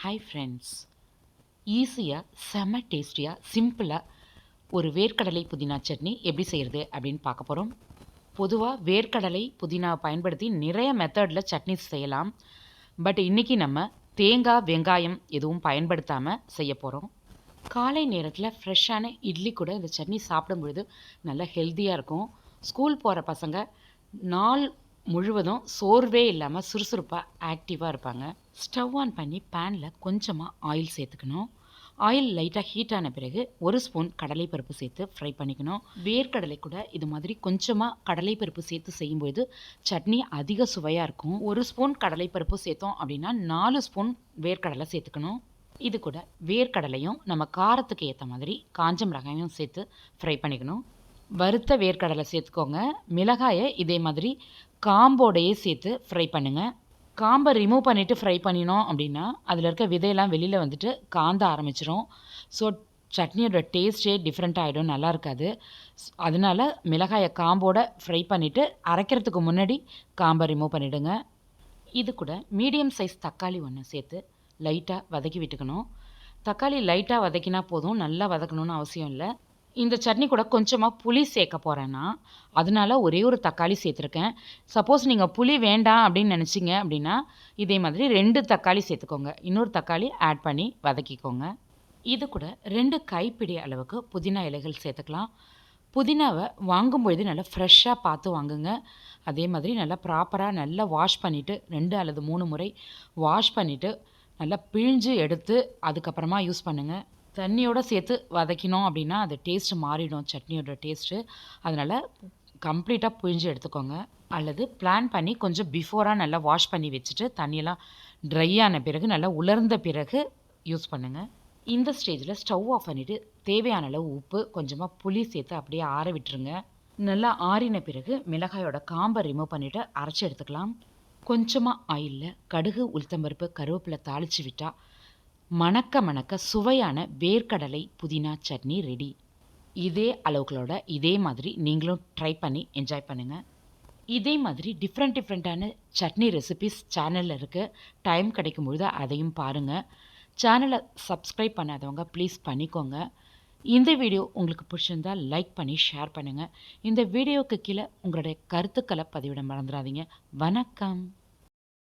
Hi friends ஈஸியாக செம டேஸ்டியாக சிம்பிளாக ஒரு வேர்க்கடலை புதினா சட்னி எப்படி செய்கிறது அப்படின்னு பார்க்க போகிறோம் பொதுவாக வேர்க்கடலை புதினாவை பயன்படுத்தி நிறைய மெத்தடில் சட்னி செய்யலாம். பட் இன்றைக்கி நம்ம தேங்காய் வெங்காயம் எதுவும் பயன்படுத்தாமல் செய்ய போகிறோம் காலை நேரத்தில் ஃப்ரெஷ்ஷான இட்லி கூட இந்த சட்னி சாப்பிடும்பொழுது நல்லா ஹெல்த்தியாக இருக்கும். ஸ்கூல் போகிற பசங்க நாள் முழுவதும் சோர்வே இல்லாமல் சுறுசுறுப்பாக ஆக்டிவாக இருப்பாங்க. ஸ்டவ் ஆன் பண்ணி பேனில் கொஞ்சமாக ஆயில் சேர்த்துக்கணும். ஆயில் லைட்டாக ஹீட் ஆன பிறகு ஒரு ஸ்பூன் கடலைப்பருப்பு சேர்த்து ஃப்ரை பண்ணிக்கணும். வேர்க்கடலை கூட இது மாதிரி கொஞ்சமாக கடலைப்பருப்பு சேர்த்து செய்யும்போது சட்னி அதிக சுவையாக இருக்கும். ஒரு ஸ்பூன் கடலைப்பருப்பு சேர்த்தோம் அப்படின்னா நாலு ஸ்பூன் வேர்க்கடலை சேர்த்துக்கணும். இது கூட வேர்க்கடலையும் நம்ம காரத்துக்கு ஏற்ற மாதிரி காஞ்ச மிளகாயும் சேர்த்து ஃப்ரை பண்ணிக்கணும். வறுத்த வேர்க்கடலை சேர்த்துக்கோங்க. மிளகாயை இதே மாதிரி காம்போடையே சேர்த்து ஃப்ரை பண்ணுங்கள் காம்பை ரிமூவ் பண்ணிவிட்டு ஃப்ரை பண்ணினோம் அப்படின்னா அதில் இருக்க விதையெல்லாம் வெளியில் வந்துட்டு காந்த ஆரம்பிச்சிரும். ஸோ சட்னியோட டேஸ்ட்டே டிஃப்ரெண்ட் ஆகிடும் நல்லா இருக்காது. அதனால் மிளகாயை காம்போட ஃப்ரை பண்ணிவிட்டு அரைக்கிறதுக்கு முன்னாடி காம்பை ரிமூவ் பண்ணிவிடுங்க இது கூட மீடியம் சைஸ் தக்காளி ஒன்று சேர்த்து லைட்டாக வதக்கி விட்டுக்கணும். தக்காளி லைட்டாக வதக்கினா போதும் நல்லா வதக்கணும்னு அவசியம் இல்லை. இந்த சட்னி கூட கொஞ்சமாக புளி சேர்க்க போகிறேன்னா அதனால ஒரே ஒரு தக்காளி சேர்த்துருக்கேன். சப்போஸ் நீங்கள் புளி வேண்டாம் அப்படின்னு நினச்சிங்க அப்படின்னா இதே மாதிரி ரெண்டு தக்காளி சேர்த்துக்கோங்க. இன்னொரு தக்காளி ஆட் பண்ணி வதக்கிக்கோங்க. இது கூட ரெண்டு கைப்பிடி அளவுக்கு புதினா இலைகள் சேர்த்துக்கலாம். புதினாவை வாங்கும்பொழுது நல்லா ஃப்ரெஷ்ஷாக பார்த்து வாங்குங்க. அதே மாதிரி நல்லா ப்ராப்பராக நல்லா வாஷ் பண்ணிவிட்டு ரெண்டு அல்லது மூணு முறை வாஷ் பண்ணிவிட்டு நல்லா பிழிஞ்சு எடுத்து அதுக்கப்புறமா யூஸ் பண்ணுங்கள் தண்ணியோடு சேர்த்து வதக்கினோம் அப்படின்னா அது டேஸ்ட்டு மாறிடும் சட்னியோட டேஸ்ட்டு அதனால் கம்ப்ளீட்டாக புழிஞ்சு எடுத்துக்கோங்க. அல்லது பிளான் பண்ணி கொஞ்சம் பிஃபோராக நல்லா வாஷ் பண்ணி வச்சுட்டு தண்ணியெல்லாம் ட்ரை ஆன பிறகு நல்லா உலர்ந்த பிறகு யூஸ் பண்ணுங்கள் இந்த ஸ்டேஜில் ஸ்டவ் ஆஃப் பண்ணிவிட்டு தேவையான அளவு உப்பு கொஞ்சமாக புளி சேர்த்து அப்படியே ஆற விட்டுருங்க. நல்லா ஆறின பிறகு மிளகாயோட காம்பை ரிமூவ் பண்ணிவிட்டு அரைச்சி எடுத்துக்கலாம். கொஞ்சமாக ஆயிலில் கடுகு உளுத்தம்பருப்பு கருவேப்பிலை தாளித்து விட்டால் மணக்க மணக்க சுவையான வேர்க்கடலை புதினா சட்னி ரெடி இதே அளவுகளோட இதே மாதிரி நீங்களும் ட்ரை பண்ணி என்ஜாய் பண்ணுங்கள் இதே மாதிரி டிஃப்ரெண்ட் டிஃப்ரெண்ட்டான சட்னி ரெசிபிஸ் சேனலில் இருக்குது டைம் கிடைக்கும் பொழுது அதையும் பாருங்கள் சேனலை சப்ஸ்கிரைப் பண்ணாதவங்க ப்ளீஸ் பண்ணிக்கோங்க. இந்த வீடியோ உங்களுக்கு பிடிச்சிருந்தால் லைக் பண்ணி ஷேர் பண்ணுங்கள் இந்த வீடியோவுக்கு கீழே உங்களுடைய கருத்துக்களை பதிவிட மறந்துடாதீங்க. வணக்கம்.